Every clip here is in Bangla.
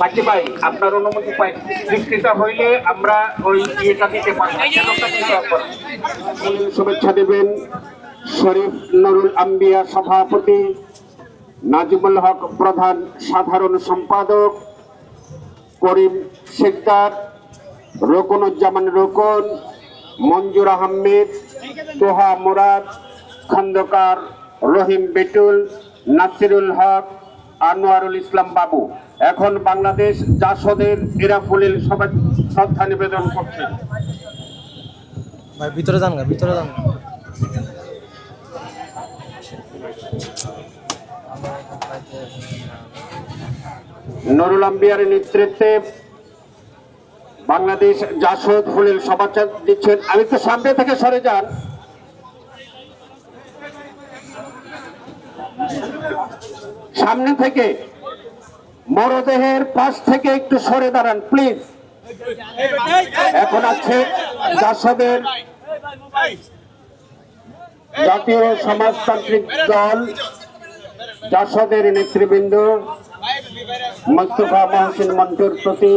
বাকি ভাই আপনার অনুমতি পাই। বৃষ্টিটা হইলে আমরা ওই ইয়েটা দিতে পারি সেটা দিতে পারি। শুভেচ্ছা দেবেন। শরীফ নুরুল আম্বিয়া সভাপতি নাজিমুল হক প্রধান সাধারণ সম্পাদক করিম শেখদার রোকনুজ্জামান রোকন মঞ্জুর আহমেদ তোহা মুরাদ খন্দকার রহিম বেটুল নাসিরুল হক আনোয়ারুল ইসলাম বাবু। এখন বাংলাদেশ জাসদের ইরাফুলিল সবাই শ্রদ্ধা নিবেদন করছে। ভাই ভিতরে যান গা ভিতরে যান। নুরুল আম্বিয়ার নেতৃত্বে বাংলাদেশ জাসদ ফুলের সমাচার দিচ্ছেন। আমি তো সামনে থেকে সরে যান। সামনে থেকে মরদেহের পাশ থেকে একটু সরে দাঁড়ান প্লিজ এখন আছে জাসদের জাতীয় সমাজতান্ত্রিক দল, জাসদের নেতৃবৃন্দ, মোস্তফা মহসিন মন্টুর প্রতি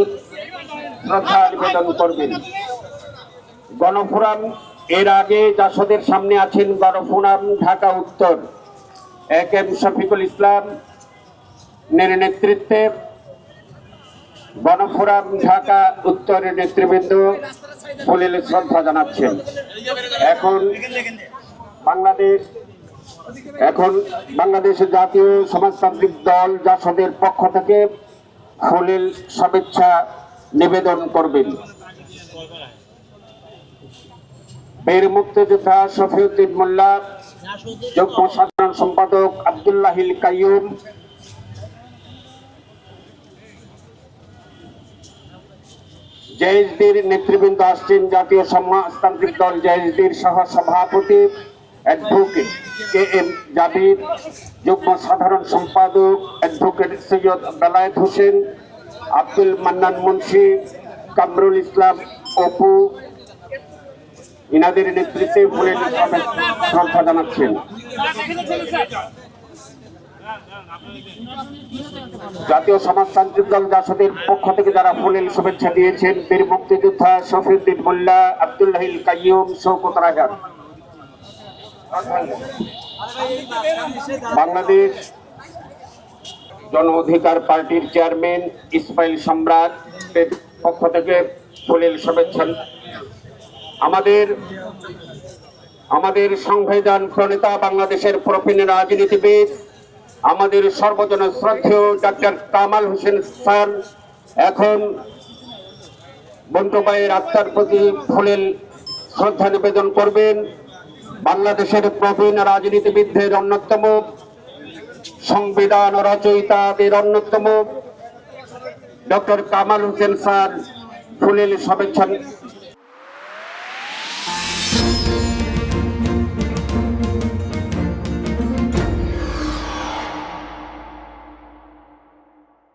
শ্রদ্ধা নিবেদন করবেন। গণফোরাম, এর আগে জাসদের সামনে আছেন গণফোরাম, ঢাকা উত্তর। এক এম শফিকুল ইসলাম নেতৃত্বে গণফোরাম ঢাকা উত্তরের নেতৃবৃন্দ ফুলের শ্রদ্ধা জানাচ্ছেন। এখন বাংলাদেশ, এখন বাংলাদেশের জাতীয় সমাজতান্ত্রিক দল জাসদের পক্ষ থেকে ফুলের শুভেচ্ছা নিবেদন করবেন। বীর মুক্তিযোদ্ধা শফিউদ্দিন মোল্লা, যুগ্ম সাধারণ সম্পাদক আবদুল্লাহিল কাইয়ুম জেএসডির নেতৃবৃন্দ আসছেন জাতীয় সমাজতান্ত্রিক দল জেএসডির সহ সভাপতি অ্যাডভোকেট কে এম জাবির, যুগ্ম সাধারণ সম্পাদক অ্যাডভোকেট সৈয়দ বেলায়েত হোসেন, আব্দুল মান্নান মুন্সি, কামরুল ইসলাম অপু ইনাদের নেতৃত্বে ফুলের শ্রদ্ধা জানাচ্ছেন। জাতীয় সমাজতান্ত্রিক দল জাসদের পক্ষ থেকে যারা ফুলের শুভেচ্ছা দিয়েছেন, বীর মুক্তিযোদ্ধা শফিউদ্দিন মোল্লা, আব্দুল্লাহিল কাইয়ুম শৌকত রাজার বাংলাদেশ জন অধিকার পার্টির চেয়ারম্যান ইসমাইল সম্রাট পক্ষ থেকে ফুলেল শুভেচ্ছা। আমাদের আমাদের সংবিধান প্রণেতা বাংলাদেশের প্রবীণ রাজনীতিবিদ আমাদের সর্বজন শ্রদ্ধেয় ডাক্তার কামাল হোসেন স্যার, এখন বন্টুবাইয়ের আত্মার প্রতি ফুলের শ্রদ্ধা নিবেদন করবেন। বাংলাদেশের প্রবীণ রাজনীতিবিদদের অন্যতম, সংবিধান রচয়িতাদের অন্যতম। ডক্টর কামাল হোসেন স্যার, ফুলের শুভেচ্ছা